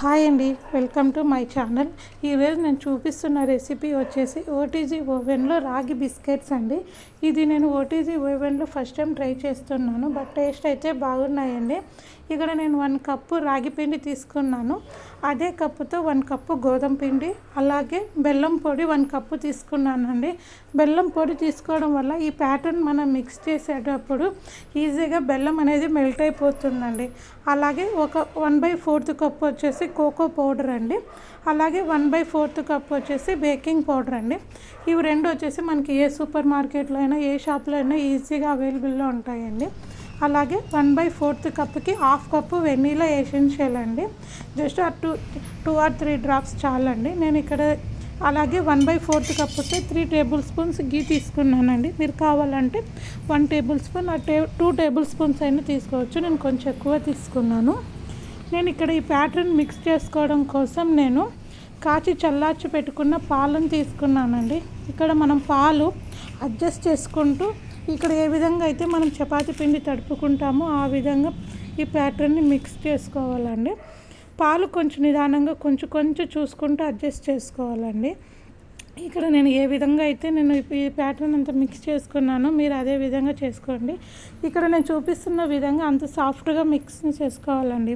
Hi అండి welcome to my channel. ఈరోజు నేను చూపిస్తున్న రెసిపీ వచ్చేసి ఓటీజీ ఓవెన్లో రాగి బిస్కెట్స్ అండి. ఇది నేను ఓటీజీ ఓవెన్లో ఫస్ట్ టైం ట్రై చేస్తున్నాను బట్ టేస్ట్ అయితే బాగున్నాయండి. ఇక్కడ నేను వన్ కప్పు రాగి పిండి తీసుకున్నాను. అదే కప్పుతో వన్ కప్పు గోధుమ పిండి అలాగే బెల్లం పొడి వన్ కప్పు తీసుకున్నానండి. బెల్లం పొడి తీసుకోవడం వల్ల ఈ ప్యాటర్న్ మనం మిక్స్ చేసేటప్పుడు ఈజీగా బెల్లం అనేది మెల్ట్ అయిపోతుందండి. అలాగే ఒక వన్ బై ఫోర్త్ కప్పు వచ్చేసి కోకో పౌడర్ అండి. అలాగే వన్ బై ఫోర్త్ కప్ వచ్చేసి బేకింగ్ పౌడర్ అండి. ఇవి రెండు వచ్చేసి మనకి ఏ సూపర్ మార్కెట్లో అయినా ఏ షాప్లో అయినా ఈజీగా అవైలబుల్లో ఉంటాయండి. అలాగే వన్ బై ఫోర్త్ కప్కి హాఫ్ కప్పు వెన్నీలా ఎసెన్షియల్ అండి. Just uh two two or three drops చాలండి. నేను ఇక్కడ అలాగే వన్ బై ఫోర్త్ కప్పుతో త్రీ టేబుల్ స్పూన్స్ గీ తీసుకున్నానండి. మీరు కావాలంటే వన్ టేబుల్ స్పూన్ ఆ టే టూ టేబుల్ స్పూన్స్ అయినా తీసుకోవచ్చు. నేను కొంచెం ఎక్కువ తీసుకున్నాను. నేను ఇక్కడ ఈ ప్యాటర్న్ మిక్స్ చేసుకోవడం కోసం నేను కాచి చల్లార్చి పెట్టుకున్న పాలను తీసుకున్నానండి. ఇక్కడ మనం పాలు అడ్జస్ట్ చేసుకుంటూ ఇక్కడ ఏ విధంగా అయితే మనం చపాతీ పిండి తడుపుకుంటామో ఆ విధంగా ఈ ప్యాటర్న్ని మిక్స్ చేసుకోవాలండి. పాలు కొంచెం నిదానంగా కొంచెం కొంచెం చూసుకుంటూ అడ్జస్ట్ చేసుకోవాలండి. ఇక్కడ నేను ఏ విధంగా అయితే నేను ఈ ప్యాటర్న్ అంతా మిక్స్ చేసుకున్నానో మీరు అదే విధంగా చేసుకోండి. ఇక్కడ నేను చూపిస్తున్న విధంగా అంత సాఫ్ట్గా మిక్స్ చేసుకోవాలండి.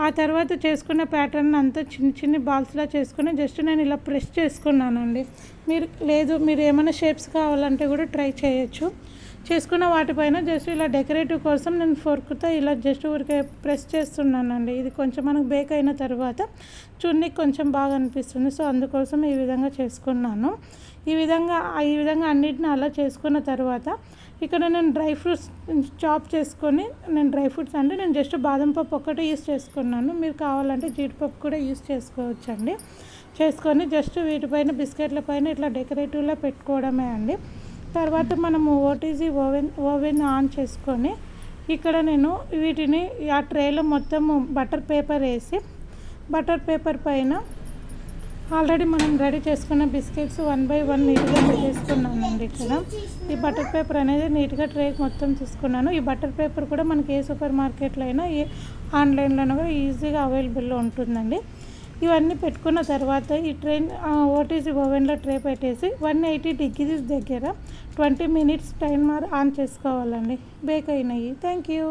ఆ తర్వాత చేసుకున్న ప్యాటర్న్ అంతా చిన్న చిన్న బాల్స్లా చేసుకుని జస్ట్ నేను ఇలా ప్రెస్ చేసుకున్నానండి. మీరు లేదు మీరు ఏమైనా షేప్స్ కావాలంటే కూడా ట్రై చేయొచ్చు. చేసుకున్న వాటిపైన జస్ట్ ఇలా డెకరేటివ్ కోసం నేను ఫోర్క్తో ఇలా జస్ట్ ఊరికే ప్రెస్ చేస్తున్నానండి. ఇది కొంచెం మనకు బేక్ అయిన తర్వాత చున్నీకి కొంచెం బాగా అనిపిస్తుంది. సో అందుకోసం ఈ విధంగా చేసుకున్నాను. ఈ విధంగా ఈ విధంగా అన్నిటిని అలా చేసుకున్న తర్వాత ఇక్కడ నేను డ్రై ఫ్రూట్స్ చాప్ చేసుకొని నేను డ్రై ఫ్రూట్స్ అంటే నేను జస్ట్ బాదం పప్పు ఒక్కటే యూస్ చేసుకున్నాను. మీరు కావాలంటే జీడిపప్పు కూడా యూస్ చేసుకోవచ్చండి. చేసుకొని జస్ట్ వీటిపైన బిస్కెట్ల పైన ఇట్లా డెకరేటివ్లో పెట్టుకోవడమే అండి. తర్వాత మనము ఓటీజీ ఓవెన్ ఓవెన్ ఆన్ చేసుకొని ఇక్కడ నేను వీటిని ఆ ట్రేలో మొత్తము బటర్ పేపర్ వేసి బటర్ పేపర్ పైన ఆల్రెడీ మనం రెడీ చేసుకున్న బిస్కెట్స్ వన్ బై వన్ నీట్గా చేసుకున్నానండి ఇక్కడ. ఈ బటర్ పేపర్ అనేది నీట్గా ట్రే మొత్తం తీసుకున్నాను. ఈ బటర్ పేపర్ కూడా మనకి ఏ సూపర్ మార్కెట్లో అయినా ఏ ఆన్లైన్లోనూ కూడా ఈజీగా అవైలబుల్లో ఉంటుందండి. ఇవన్నీ పెట్టుకున్న తర్వాత ఈ ట్రైన్ ఓటీసీ ఓవెన్లో ట్రే పెట్టేసి వన్ ఎయిటీ డిగ్రీస్ దగ్గర ట్వంటీ మినిట్స్ టైమర్ ఆన్ చేసుకోవాలండి. బేక్ అయినాయి. Thank you.